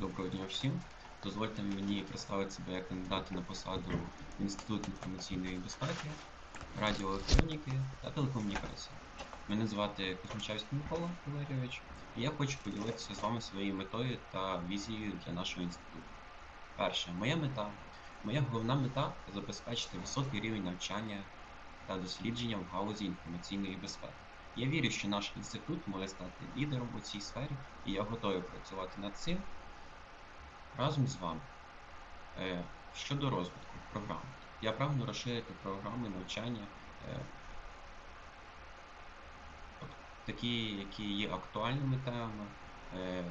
Доброго дня всім. Дозвольте мені представити себе як кандидата на посаду в Інститут інформаційної безпеки, радіоелектроніки та телекомунікації. Мене звати Кузьмичевський Микола Валерійович, і я хочу поділитися з вами своєю метою та візією для нашого інституту. Перше, моя мета. Моя головна мета забезпечити високий рівень навчання та дослідження в галузі інформаційної безпеки. Я вірю, що наш інститут може стати лідером у цій сфері, і я готовий працювати над цим разом з вами. Е, Щодо розвитку програм, я прагну розширити програми навчання, е, такі, які є актуальними темами, е,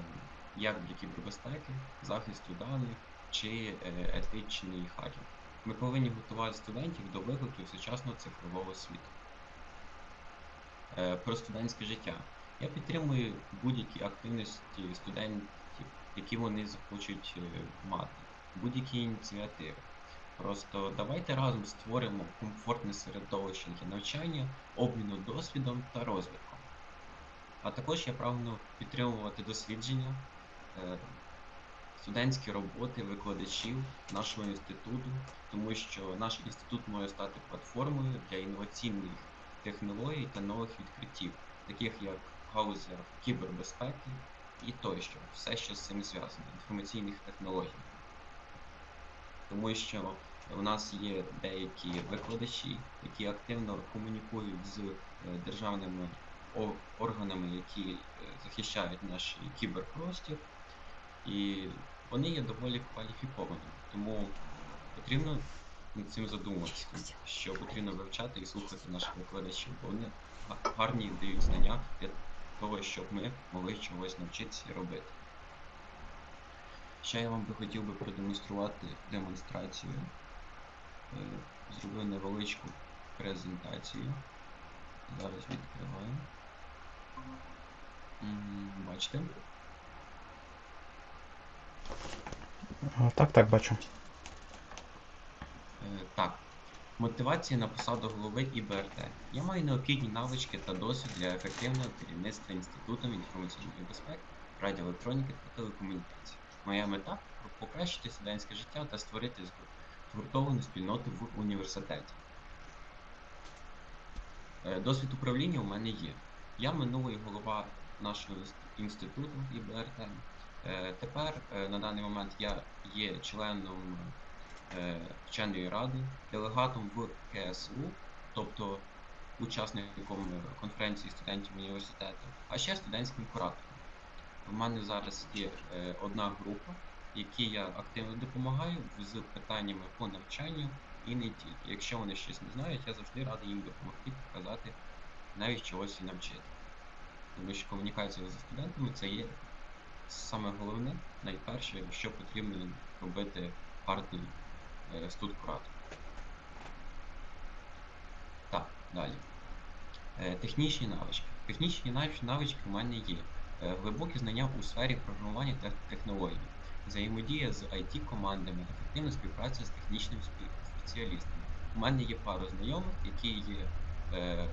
як для кібербезпеки, захисту даних чи етичний хакінг. Ми повинні готувати студентів до викликів сучасного цифрового світу. Про студентське життя. Я підтримую будь-які активності студентів, які вони захочуть е, мати, будь-які ініціативи. Просто давайте разом створимо комфортне середовище для навчання, обміну досвідом та розвитком. А також я прагну підтримувати дослідження, е, студентські роботи викладачів нашого інституту, тому що наш інститут може стати платформою для інноваційних технологій та нових відкриттів, таких як галузя кібербезпеки і тощо, все, що з цим зв'язано, інформаційних технологій. Тому що у нас є деякі викладачі, які активно комунікують з е, державними органами, які е, захищають наш кіберпростір, і вони є доволі кваліфікованими. Тому потрібно над цим задумуватися, що потрібно вивчати і слухати наших викладачів, бо вони га- гарні дають знання для того, щоб ми могли чогось навчитися і робити. Ще я вам би хотів би продемонструвати демонстрацію. Е, Зробив невеличку презентацію. Зараз відкриваю. Бачите? Так, так, бачу. Е, Так. Мотивація на посаду голови ІБРТ. Я маю необхідні навички та досвід для ефективного керівництва Інститутом інформаційної безпеки, радіоелектроніки та телекомунікацій. Моя мета покращити студентське життя та створити згу- згуртовану спільноту в університеті. Е, Досвід управління у мене є. Я минулий голова нашого інституту ІБРТ. Е, Тепер е, на даний момент я є членом вченої ради, делегатом в КСУ, тобто учасником е, конференції студентів університету, а ще студентським куратором. У мене зараз є е, одна група, якій я активно допомагаю з питаннями по навчанню і не тільки. Якщо вони щось не знають, я завжди радий їм допомогти, показати, навіть чогось і навчити. Тому що комунікація зі студентами це є саме головне, найперше, що потрібно робити гарний е, студкуратор. Так, далі. Е, Технічні навички. Технічні навички у мене є. Е, Глибокі знання у сфері програмування та технологій, взаємодія з IT-командами, ефективна співпраця з технічними спеціалістами. У мене є пара знайомих, які є е,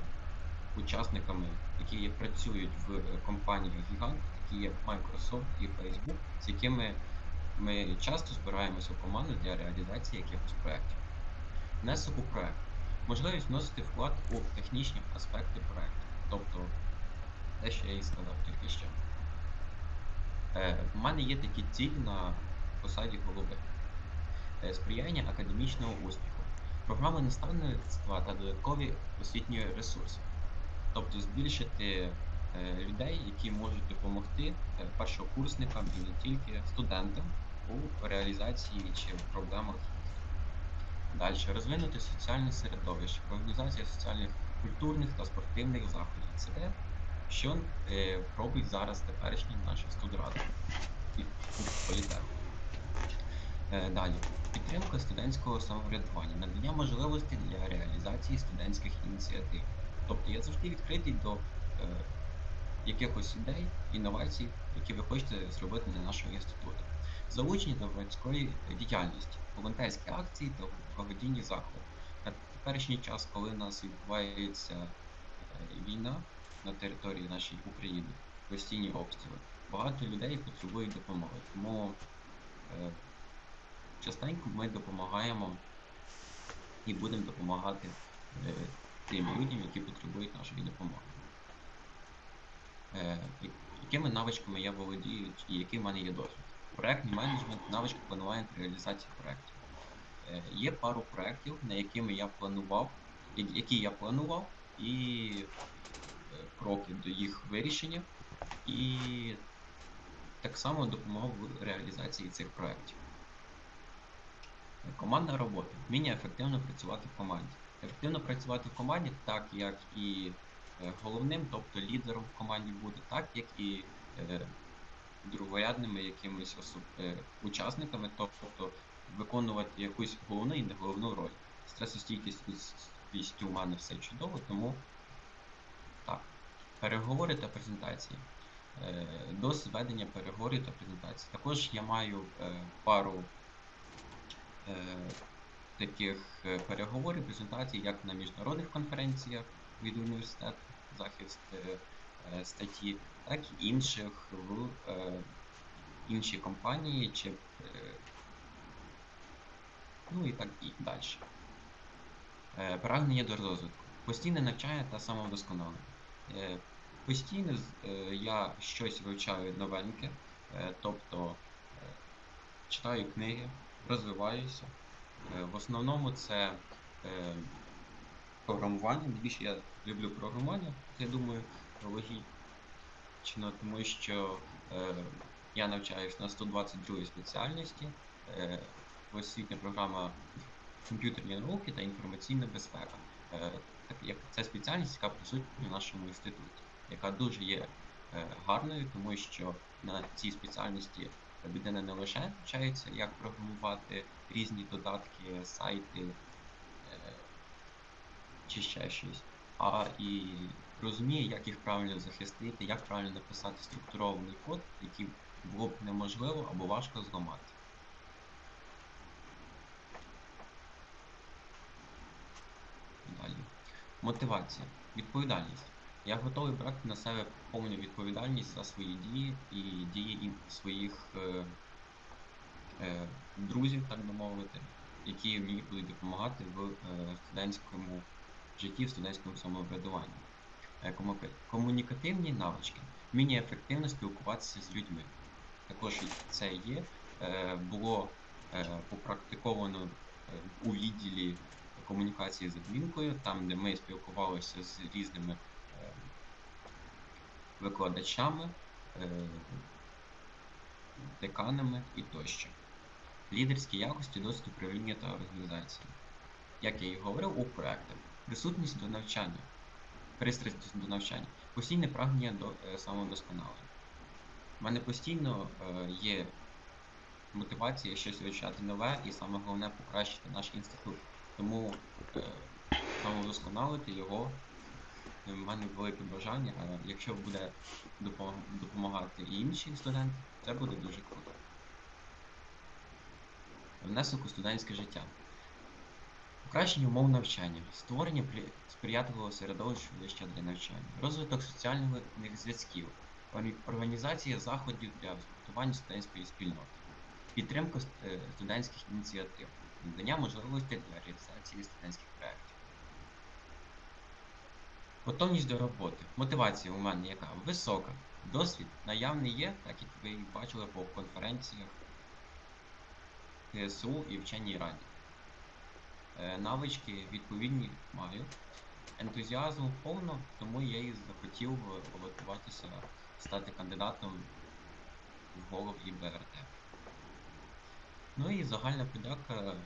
учасниками, які працюють в компаніях гігант, які є Microsoft і Facebook, з якими ми часто збираємося в команду для реалізації якихось проєктів. Внесок у проєкт. Можливість вносити вклад у технічні аспекти проєкту. Тобто те, що я і сказав тільки що. Е, в мене є такі цілі на посаді голови. Е, сприяння академічного успіху. Програми наставництва та додаткові освітні ресурси. Тобто збільшити е, людей, які можуть допомогти е, першокурсникам і не тільки студентам у реалізації чи в проблемах. Далі розвинути соціальне середовище, організація соціальних, культурних та спортивних заходів. Це те, що е, робить зараз теперішній наш студрада і політех. Е, далі. Підтримка студентського самоврядування, надання можливостей для реалізації студентських ініціатив. Тобто я завжди відкритий до е, якихось ідей, інновацій, які ви хочете зробити для нашого інституту. Залучення до громадської діяльності, волонтерські акції та благодійні заходи. На теперішній час, коли у нас відбувається е, війна на території нашої України, постійні обстріли, багато людей потребують допомоги. Тому е, частенько ми допомагаємо і будемо допомагати е, тим людям, які потребують нашої допомоги. Якими навичками я володію і який в мене є досвід? Проектний менеджмент, навичка планування та реалізації проєктів. Е, є пару проєктів, на якими я планував, які я планував, і е, кроки до їх вирішення, і так само допомагав в реалізації цих проєктів. Е, Командна робота. Вміння ефективно працювати в команді. Ефективно працювати в команді, так як і головним, тобто лідером в команді бути, так як і другорядними якимись особ... е, учасниками, тобто виконувати якусь головну і не головну роль. Стресостійкість у мене все чудово, тому так. Переговори та презентації. Е, Досвід ведення переговорів та презентацій. Також я маю е, пару таких переговорів, презентацій, як на міжнародних конференціях від університету, захист статті, так і інших в е, інші компанії, чи е, ну і так і далі. Е, Прагнення до розвитку. Постійне навчання та самовдосконалення. Е, Постійно е, я щось вивчаю новеньке, е, тобто е, читаю книги, розвиваюся. Е, В основному це е, програмування. Більше я люблю програмування, я думаю, логічно, тому що е, я навчаюсь на 122 спеціальності. Е, освітня програма комп'ютерні науки та інформаційна безпека. Е, так як це спеціальність, яка присутня в нашому інституті, яка дуже є е, гарною, тому що на цій спеціальності людина не лише навчається, як програмувати різні додатки, сайти е, чи ще щось, а і розуміє, як їх правильно захистити, як правильно написати структурований код, який було б неможливо або важко зламати. Далі. Мотивація. Відповідальність. Я готовий брати на себе повну відповідальність за свої дії і дії своїх е, е, друзів, так би мовити, які мені будуть допомагати в е, студентському житті, в студентському самоврядуванні. Е, Комунікативні навички. Вміння ефективно спілкуватися з людьми. Також це є. Е, Було е, попрактиковано у відділі комунікації з адмінкою, там, де ми спілкувалися з різними викладачами, деканами і тощо. Лідерські якості досвід управління та організації. Як я і говорив у проектах, присутність до навчання, пристрасть до навчання, постійне прагнення до е, самовдосконалення. У мене постійно е, є мотивація щось вивчати нове і саме головне покращити наш інститут. Тому е, самовдосконалити його в мене велике бажання. А якщо буде допом- допомагати і інші студенти, це буде дуже круто. Внесок у студентське життя. Покращення умов навчання, створення сприятливого середовища для навчання, розвиток соціальних зв'язків, організація заходів для згуртування студентської спільноти, підтримка е, студентських ініціатив, надання можливостей для реалізації студентських проєктів. Готовність до роботи. Мотивація у мене яка? Висока. Досвід наявний є, так як ви бачили по конференціях ТСУ і вченій раді. Е, Навички відповідні маю. Ентузіазму повно, тому я і захотів балотуватися, стати кандидатом в голов ІБРТ. Ну і загальна подяка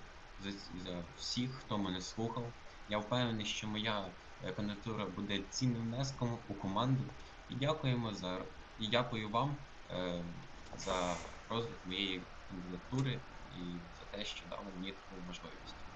за, за всіх, хто мене слухав. Я впевнений, що моя е, кандидатура буде цінним внеском у команду. І дякуємо за і дякую вам е, за розвиток моєї кандидатури і за те, що дали мені таку можливість.